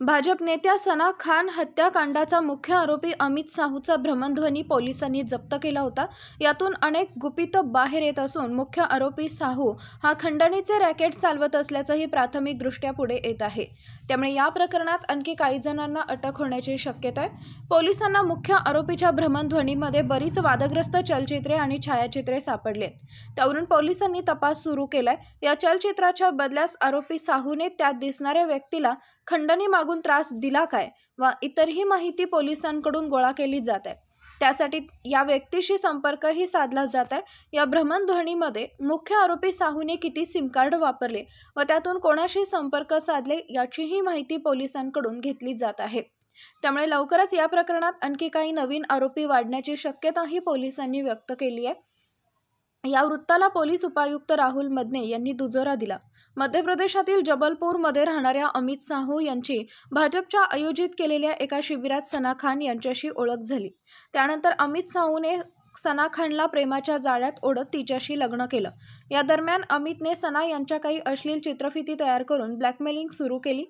भाजप नेत्या सना खान हत्याकांडाचा मुख्य आरोपी अमित साहूचा भ्रमणध्वनी पोलिसांनी जप्त केला होता. यातून अनेक गुपित बाहेर येत असून मुख्य आरोपी साहू हा खंडणीचे रॅकेट चालवत असल्याचंही प्राथमिकदृष्ट्या पुढे येत आहे. त्यामुळे या प्रकरणात आणखी काही जणांना अटक होण्याची शक्यता आहे. पोलिसांना मुख्य आरोपीच्या भ्रमणध्वनीमध्ये बरीच वादग्रस्त चलचित्रे आणि छायाचित्रे सापडलेत. त्यावरून पोलिसांनी तपास सुरू केलाय. या चलचित्राच्या बदल्यास आरोपी साहूने त्यात दिसणाऱ्या व्यक्तीला खंडणी माग मागून त्रास दिला काय? व इतरही माहिती पोलिसांकडून गोळा केली जात आहे. त्यासाठी या व्यक्तीशी संपर्कही साधला जात आहे. या भ्रमणध्वनीमध्ये मुख्य आरोपी साहूने किती सिमकार्ड वापरले व त्यातून कोणाशी संपर्क साधले याचीही माहिती पोलिसांकडून घेतली जात आहे. त्यामुळे लवकरच या प्रकरणात आणखी काही नवीन आरोपी वाढण्याची शक्यताही पोलिसांनी व्यक्त केली आहे. या वृत्ताला पोलीस उपायुक्त राहुल मदने यांनी दुजोरा दिला. मध्य प्रदेशातील जबलपूरमध्ये राहणाऱ्या अमित साहू यांची भाजपच्या आयोजित केलेल्या एका शिबिरात सना खान यांच्याशी ओळख झाली. त्यानंतर अमित साहूने सना खानला प्रेमाच्या जाळ्यात ओढत तिच्याशी लग्न केलं. या दरम्यान अमितने सना यांच्या काही अश्लील चित्रफिती तयार करून ब्लॅकमेलिंग सुरू केली.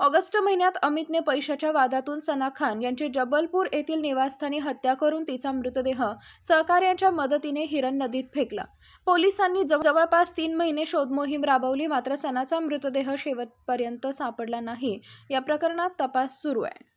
ऑगस्ट महिन्यात अमितने पैशाच्या वादातून सना खान यांची जबलपूर येथील निवासस्थानी हत्या करून तिचा मृतदेह सहकार्याच्या मदतीने हिरण नदीत फेकला. पोलिसांनी जवळपास तीन महिने शोधमोहीम राबवली मात्र सनाचा मृतदेह शेवटपर्यंत सापडला नाही. या प्रकरणात तपास सुरू आहे.